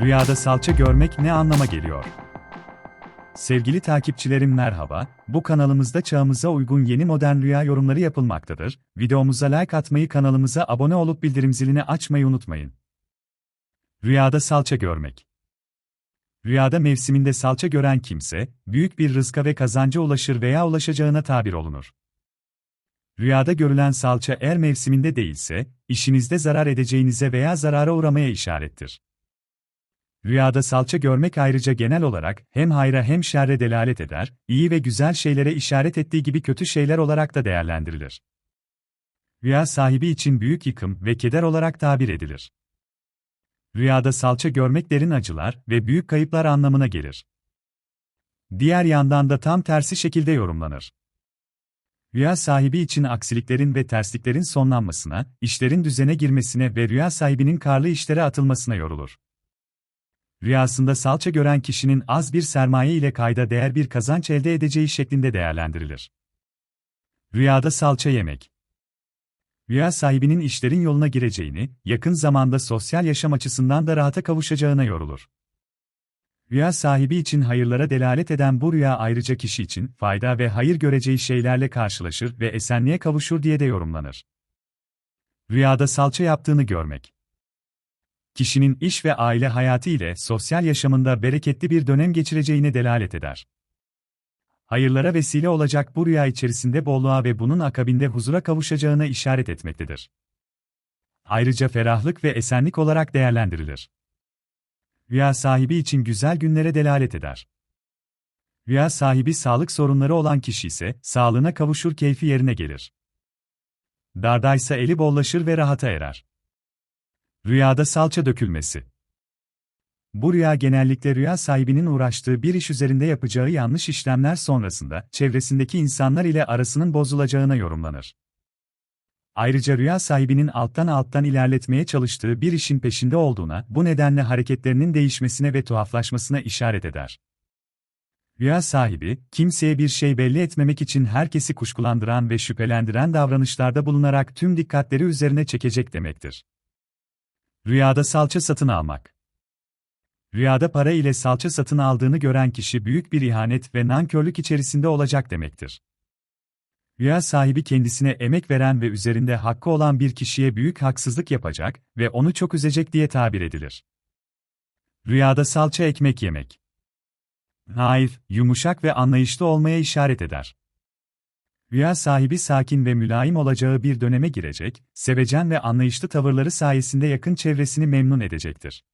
Rüyada salça görmek ne anlama geliyor? Sevgili takipçilerim merhaba, bu kanalımızda çağımıza uygun yeni modern rüya yorumları yapılmaktadır. Videomuza like atmayı kanalımıza abone olup bildirim zilini açmayı unutmayın. Rüyada salça görmek Rüyada mevsiminde salça gören kimse, büyük bir rızka ve kazanca ulaşır veya ulaşacağına tabir olunur. Rüyada görülen salça eğer mevsiminde değilse, işinizde zarar edeceğinize veya zarara uğramaya işarettir. Rüyada salça görmek ayrıca genel olarak hem hayra hem şerre delalet eder, iyi ve güzel şeylere işaret ettiği gibi kötü şeyler olarak da değerlendirilir. Rüya sahibi için büyük yıkım ve keder olarak tabir edilir. Rüyada salça görmek derin acılar ve büyük kayıplar anlamına gelir. Diğer yandan da tam tersi şekilde yorumlanır. Rüya sahibi için aksiliklerin ve tersliklerin sonlanmasına, işlerin düzene girmesine ve rüya sahibinin karlı işlere atılmasına yorulur. Rüyasında salça gören kişinin az bir sermaye ile kayda değer bir kazanç elde edeceği şeklinde değerlendirilir. Rüyada salça yemek Rüya sahibinin işlerin yoluna gireceğini, yakın zamanda sosyal yaşam açısından da rahata kavuşacağına yorulur. Rüya sahibi için hayırlara delalet eden bu rüya ayrıca kişi için fayda ve hayır göreceği şeylerle karşılaşır ve esenliğe kavuşur diye de yorumlanır. Rüyada salça yaptığını görmek kişinin iş ve aile hayatı ile sosyal yaşamında bereketli bir dönem geçireceğine delalet eder. Hayırlara vesile olacak bu rüya içerisinde bolluğa ve bunun akabinde huzura kavuşacağına işaret etmektedir. Ayrıca ferahlık ve esenlik olarak değerlendirilir. Rüya sahibi için güzel günlere delalet eder. Rüya sahibi sağlık sorunları olan kişi ise sağlığına kavuşur keyfi yerine gelir. Dardaysa eli bollaşır ve rahata erer. Rüyada salça dökülmesi. Bu rüya genellikle rüya sahibinin uğraştığı bir iş üzerinde yapacağı yanlış işlemler sonrasında çevresindeki insanlar ile arasının bozulacağına yorumlanır. Ayrıca rüya sahibinin alttan alttan ilerletmeye çalıştığı bir işin peşinde olduğuna, bu nedenle hareketlerinin değişmesine ve tuhaflaşmasına işaret eder. Rüya sahibi, kimseye bir şey belli etmemek için herkesi kuşkulandıran ve şüphelendiren davranışlarda bulunarak tüm dikkatleri üzerine çekecek demektir. Rüyada salça satın almak. Rüyada para ile salça satın aldığını gören kişi büyük bir ihanet ve nankörlük içerisinde olacak demektir. Rüya sahibi kendisine emek veren ve üzerinde hakkı olan bir kişiye büyük haksızlık yapacak ve onu çok üzecek diye tabir edilir. Rüyada salça ekmek yemek. Naif, yumuşak ve anlayışlı olmaya işaret eder. Rüya sahibi sakin ve mülayim olacağı bir döneme girecek, sevecen ve anlayışlı tavırları sayesinde yakın çevresini memnun edecektir.